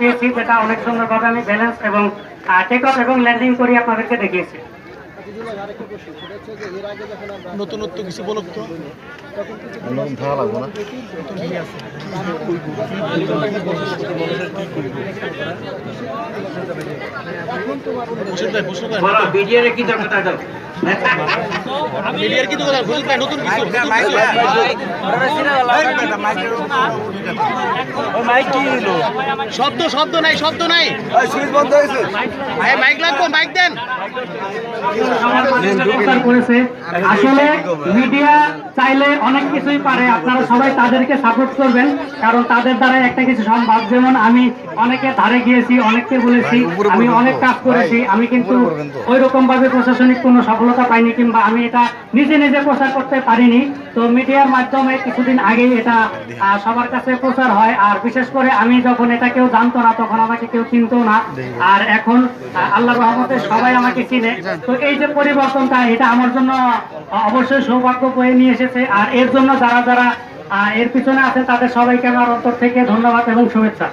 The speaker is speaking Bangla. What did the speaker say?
পেয়েছি যেটা অনেক সুন্দরভাবে আমি ব্যালেন্স এবং টেক অফ এবং ল্যান্ডিং করি আপনাদেরকে দেখিয়েছি। নতুনত্ব কিছু বলুক তো বিডিআর কি দরকার ভাই নতুন কিছু শব্দ শব্দ নাই শব্দ নাই ভাই মাইক লাগবো মাইক দেন করেছে। আসলে মিডিয়া চাইলে অনেক কিছুই পারে। আপনারা সবাই তাদেরকে সাপোর্ট করবেন কারণ তাদের দ্বারা একটা কিছু সম্ভব। যেমন আমি অনেকে ধারে গিয়েছি অনেককে বলেছি আমি অনেক কাজ করেছি আমি কিন্তু ওই রকম ভাবে প্রশাসনিক কোনো সফলতা পাইনি কিংবা আমি এটা নিজে নিজে প্রচার করতে পারিনি। তো মিডিয়ার মাধ্যমে কিছুদিন আগেই এটা সবার কাছে প্রচার হয়। আর বিশেষ করে আমি যখন এটা কেউ জানতো না তখন আমাকে কেউ চিনতো না। আর এখন আল্লাহ রহমতে সবাই আমাকে চিনে তো এই যে পরিবর্তনটা এটা আমার জন্য অবশ্যই সৌভাগ্য বয়ে নিয়ে এসেছে আর এর জন্য যারা যারা আহ, এর পিছনে আছে তাদের সবাইকে আমার অন্তর থেকে ধন্যবাদ এবং শুভেচ্ছা।